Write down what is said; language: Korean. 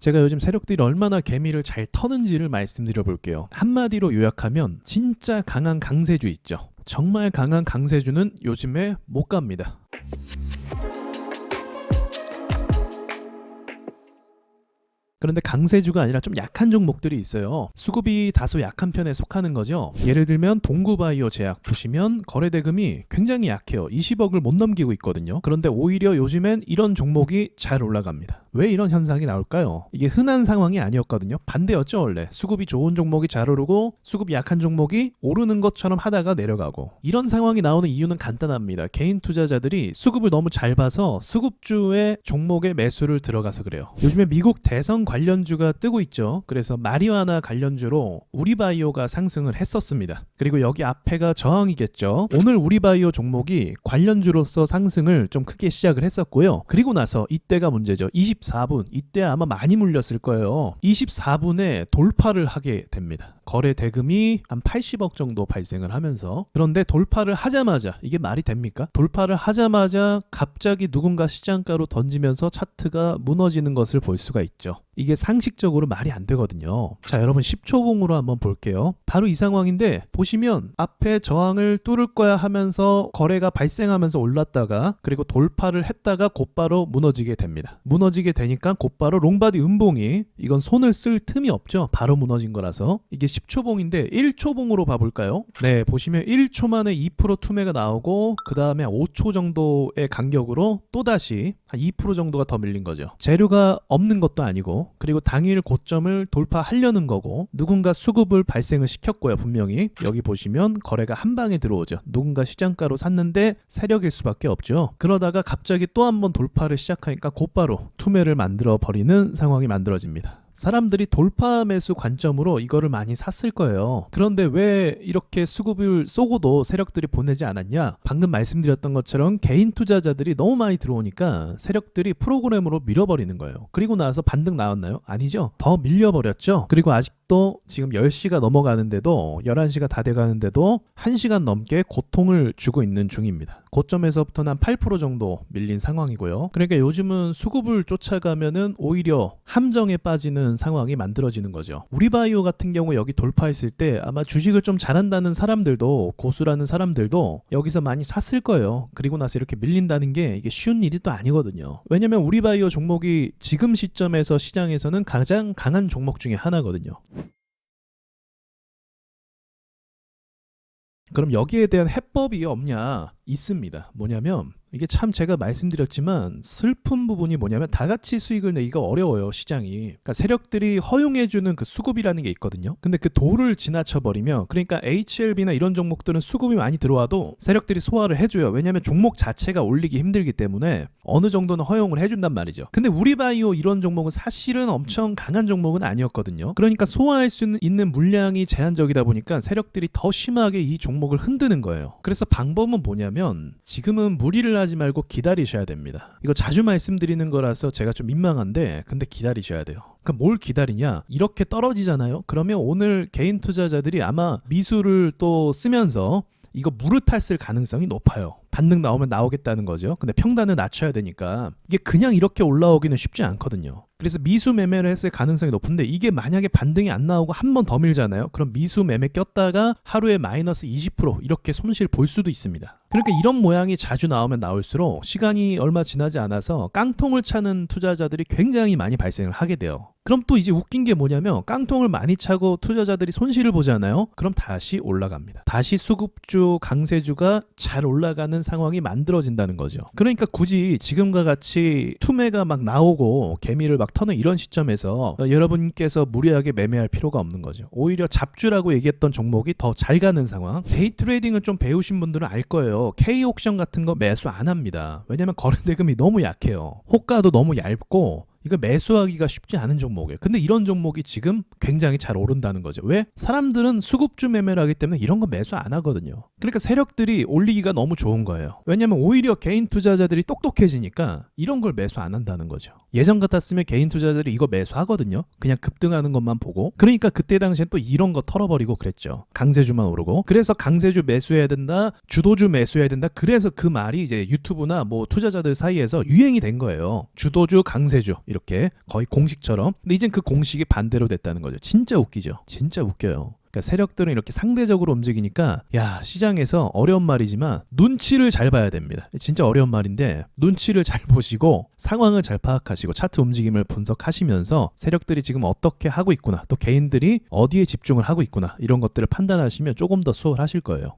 제가 요즘 세력들이 얼마나 개미를 잘 터는지를 말씀드려 볼게요. 한마디로 요약하면 진짜 강한 강세주 있죠. 정말 강한 강세주는 요즘에 못 갑니다. 그런데 강세주가 아니라 좀 약한 종목들이 있어요. 수급이 다소 약한 편에 속하는 거죠. 예를 들면 동구바이오 제약 보시면 거래 대금이 굉장히 약해요. 20억을 못 넘기고 있거든요. 그런데 오히려 요즘엔 이런 종목이 잘 올라갑니다. 왜 이런 현상이 나올까요? 이게 흔한 상황이 아니었거든요. 반대였죠, 원래. 수급이 좋은 종목이 잘 오르고 수급이 약한 종목이 오르는 것처럼 하다가 내려가고. 이런 상황이 나오는 이유는 간단합니다. 개인 투자자들이 수급을 너무 잘 봐서 수급주의 종목에 매수를 들어가서 그래요. 요즘에 미국 대선 관련주가 뜨고 있죠. 그래서 마리화나 관련주로 우리바이오가 상승을 했었습니다. 그리고 여기 앞에가 저항이겠죠. 오늘 우리바이오 종목이 관련주로서 상승을 좀 크게 시작을 했었고요. 그리고 나서 이때가 문제죠. 24분 이때 아마 많이 물렸을 거예요. 24분에 돌파를 하게 됩니다. 거래 대금이 한 80억 정도 발생을 하면서 그런데 돌파를 하자마자 이게 말이 됩니까? 돌파를 하자마자 갑자기 누군가 시장가로 던지면서 차트가 무너지는 것을 볼 수가 있죠. 이게 상식적으로 말이 안 되거든요. 자, 여러분 10초봉으로 한번 볼게요. 바로 이 상황인데 보시면 앞에 저항을 뚫을 거야 하면서 거래가 발생하면서 올랐다가 그리고 돌파를 했다가 곧바로 무너지게 됩니다. 무너지게 되니까 곧바로 롱바디 음봉이 이건 손을 쓸 틈이 없죠. 바로 무너진 거라서 이게 10 초봉인데 1초봉으로 봐볼까요? 네, 보시면 1초 만에 2% 투매가 나오고 그 다음에 5초 정도의 간격으로 또다시 한 2% 정도가 더 밀린 거죠. 재료가 없는 것도 아니고 그리고 당일 고점을 돌파하려는 거고 누군가 수급을 발생을 시켰고요 분명히 여기 보시면 거래가 한 방에 들어오죠. 누군가 시장가로 샀는데 세력일 수밖에 없죠. 그러다가 갑자기 또 한 번 돌파를 시작하니까 곧바로 투매를 만들어 버리는 상황이 만들어집니다. 사람들이 돌파 매수 관점으로 이거를 많이 샀을 거예요. 그런데 왜 이렇게 수급을 쏘고도 세력들이 보내지 않았냐? 방금 말씀드렸던 것처럼 개인 투자자들이 너무 많이 들어오니까 세력들이 프로그램으로 밀어버리는 거예요. 그리고 나서 반등 나왔나요? 아니죠. 더 밀려버렸죠. 그리고 아직 도 지금 10시가 넘어가는데도 11시가 다 돼가는데도 1시간 넘게 고통을 주고 있는 중입니다. 고점에서부터는 한 8% 정도 밀린 상황이고요. 그러니까 요즘은 수급을 쫓아가면은 오히려 함정에 빠지는 상황이 만들어지는 거죠. 우리바이오 같은 경우 여기 돌파했을 때 아마 주식을 좀 잘한다는 사람들도 고수라는 사람들도 여기서 많이 샀을 거예요. 그리고 나서 이렇게 밀린다는 게 이게 쉬운 일이 또 아니거든요. 왜냐면 우리바이오 종목이 지금 시점에서 시장에서는 가장 강한 종목 중에 하나거든요. 그럼 여기에 대한 해법이 없냐? 있습니다. 뭐냐면 이게 참 제가 말씀드렸지만 슬픈 부분이 뭐냐면 다 같이 수익을 내기가 어려워요 시장이. 그러니까 세력들이 허용해주는 그 수급이라는 게 있거든요. 근데 그 도를 지나쳐 버리면 그러니까 HLB나 이런 종목들은 수급이 많이 들어와도 세력들이 소화를 해줘요. 왜냐하면 종목 자체가 올리기 힘들기 때문에 어느 정도는 허용을 해준단 말이죠. 근데 우리바이오 이런 종목은 사실은 엄청 강한 종목은 아니었거든요. 그러니까 소화할 수 있는 물량이 제한적이다 보니까 세력들이 더 심하게 이 종목을 흔드는 거예요. 그래서 방법은 뭐냐면 지금은 무리를 하지 말고 기다리셔야 됩니다. 이거 자주 말씀드리는 거라서 제가 좀 민망한데 근데 기다리셔야 돼요. 그럼 뭘 기다리냐? 이렇게 떨어지잖아요. 그러면 오늘 개인 투자자들이 아마 미수를 또 쓰면서 이거 무릇했을 가능성이 높아요. 반등 나오면 나오겠다는 거죠. 근데 평단을 낮춰야 되니까 이게 그냥 이렇게 올라오기는 쉽지 않거든요. 그래서 미수 매매를 했을 가능성이 높은데 이게 만약에 반등이 안 나오고 한 번 더 밀잖아요. 그럼 미수 매매 꼈다가 하루에 마이너스 20% 이렇게 손실 볼 수도 있습니다. 그러니까 이런 모양이 자주 나오면 나올수록 시간이 얼마 지나지 않아서 깡통을 차는 투자자들이 굉장히 많이 발생을 하게 돼요. 그럼 또 이제 웃긴 게 뭐냐면 깡통을 많이 차고 투자자들이 손실을 보잖아요. 그럼 다시 올라갑니다. 다시 수급주 강세주가 잘 올라가는 상황이 만들어진다는 거죠. 그러니까 굳이 지금과 같이 투매가 막 나오고 개미를 막 터는 이런 시점에서 어, 여러분께서 무리하게 매매할 필요가 없는 거죠. 오히려 잡주라고 얘기했던 종목이 더 잘 가는 상황. 데이 트레이딩을 좀 배우신 분들은 알 거예요. K 옥션 같은 거 매수 안 합니다. 왜냐면 거래 대금이 너무 약해요. 호가도 너무 얇고 이거 매수하기가 쉽지 않은 종목이에요. 근데 이런 종목이 지금 굉장히 잘 오른다는 거죠. 왜? 사람들은 수급주 매매를 하기 때문에 이런 거 매수 안 하거든요. 그러니까 세력들이 올리기가 너무 좋은 거예요. 왜냐면 오히려 개인 투자자들이 똑똑해지니까 이런 걸 매수 안 한다는 거죠. 예전 같았으면 개인 투자자들이 이거 매수하거든요. 그냥 급등하는 것만 보고. 그러니까 그때 당시엔 또 이런 거 털어버리고 그랬죠. 강세주만 오르고. 그래서 강세주 매수해야 된다. 주도주 매수해야 된다. 그래서 그 말이 이제 유튜브나 뭐 투자자들 사이에서 유행이 된 거예요. 주도주, 강세주. 이렇게 거의 공식처럼. 근데 이젠 그 공식이 반대로 됐다는 거죠. 진짜 웃기죠. 진짜 웃겨요. 그러니까 세력들은 이렇게 상대적으로 움직이니까 야 시장에서 어려운 말이지만 눈치를 잘 봐야 됩니다. 진짜 어려운 말인데 눈치를 잘 보시고 상황을 잘 파악하시고 차트 움직임을 분석하시면서 세력들이 지금 어떻게 하고 있구나 또 개인들이 어디에 집중을 하고 있구나 이런 것들을 판단하시면 조금 더 수월하실 거예요.